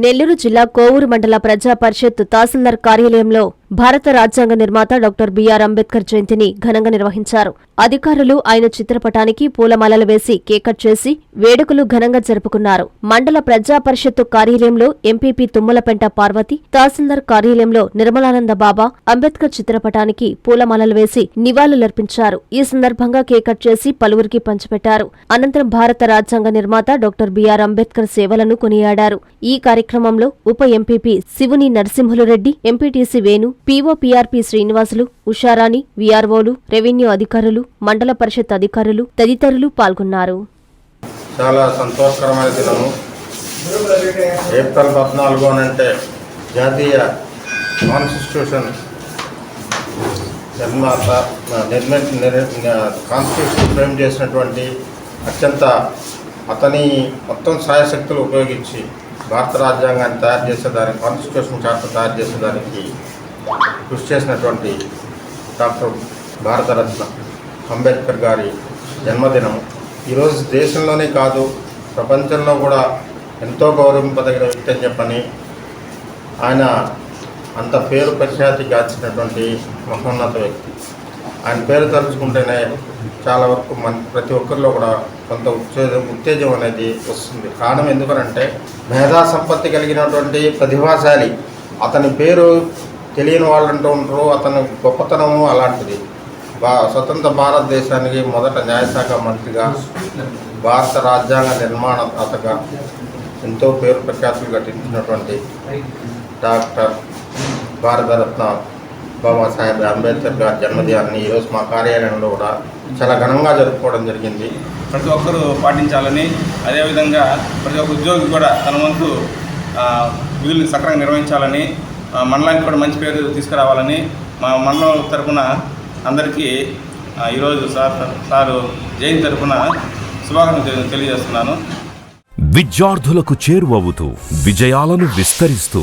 నెల్లూరు జిల్లా కోవూరు మండల ప్రజా పరిషత్ తహసీల్దార్ కార్యాలయంలో భారత రాజ్యాంగ నిర్మాత డాక్టర్ బిఆర్ అంబేద్కర్ జయంతిని ఘనంగా నిర్వహించారు. అధికారులు ఆయన చిత్రపటానికి పూలమాలలు వేసి కేకట్ చేసి వేడుకలు ఘనంగా జరుపుకున్నారు. మండల ప్రజా పరిషత్తు కార్యాలయంలో ఎంపీపీ తుమ్మలపెంట పార్వతి తహసీల్దార్ కార్యాలయంలో నిర్మలానంద బాబా అంబేద్కర్ చిత్రపటానికి పూలమాలలు వేసి నివాళులర్పించారు. ఈ సందర్భంగా కేకట్ చేసి పలువురికి పంచిపెట్టారు. అనంతరం భారత రాజ్యాంగ నిర్మాత డాక్టర్ బిఆర్ అంబేద్కర్ సేవలను కొనియాడారు. ఈ కార్యక్రమంలో ఉప MPP Shivuni Narasimhulareddy MPTC Venu POPRP Srinivasulu Usharani వీఆర్ఓలు revenue అధికారులు మండల పరిషత్ అధికారులు తదితరులు పాల్గొన్నారు. చాలా సంతోషకరమైన దినము. ఏప్రిల్ పద్నాలుగు అంటే జాతీయ కాన్స్టిట్యూషన్ నిర్మాత నిర్మ కాన్స్టిట్యూషన్ ఫ్రేమ్ చేసినటువంటి అత్యంత అతని మొత్తం సాయశక్తులు ఉపయోగించి భారత రాజ్యాంగాన్ని తయారు చేసేదానికి కాన్స్టిట్యూషన్ చార్టర్ తయారు చేసేదానికి కృషి చేసినటువంటి డాక్టర్ భారతరత్న అంబేద్కర్ గారి జన్మదినం. ఈరోజు దేశంలోనే కాదు ప్రపంచంలో కూడా ఎంతో గౌరవింపదగిన వ్యక్తి అని చెప్పని ఆయన అంత పేరు ప్రఖ్యాతి గాచినటువంటి మహోన్నత వ్యక్తి. ఆయన పేరు తలుచుకుంటేనే చాలా వరకు మన ప్రతి ఒక్కరిలో కూడా కొంత ఉత్తేజం ఉత్తేజం అనేది వస్తుంది. కారణం ఎందుకనంటే మేధా సంపత్తి కలిగినటువంటి ప్రతిభాశాలి. అతని పేరు తెలియని వాళ్ళు అంటూ ఉంటారు అతని గొప్పతనము అలాంటిది. బా స్వతంత్ర భారతదేశానికి మొదట న్యాయశాఖ మంత్రిగా భారత రాజ్యాంగ నిర్మాణ తాతగా ఎంతో పేరు ప్రఖ్యాతులు గట్టించినటువంటి డాక్టర్ భారతరత్న బాబాసాహెబ్ అంబేద్కర్ గారి జన్మదినాన్ని ఈరోజు మా కార్యాలయంలో కూడా చాలా ఘనంగా జరుపుకోవడం జరిగింది. ప్రతి ఒక్కరూ పాటించాలని అదేవిధంగా ప్రతి ఒక్క ఉద్యోగి కూడా తన వంతు ఆ, విధులు సక్రమంగా నిర్వహించాలని మండలానికి కూడా మంచి పేరు తీసుకురావాలని మా మండలం తరపున అందరికీ ఈరోజు సార్ సారు జయంతి తరఫున శుభాకాంక్షలు తెలియజేస్తున్నాను. విద్యార్థులకు చేరువవుతూ విజయాలను విస్తరిస్తూ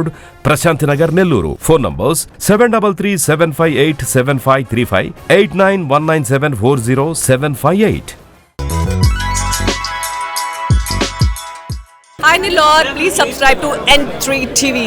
road Prashanti Nagar Nellore. Phone numbers seven double three seven five eight seven five three five eight nine one nine seven four zero seven five eight. Hi Nilor, please subscribe to N3 TV.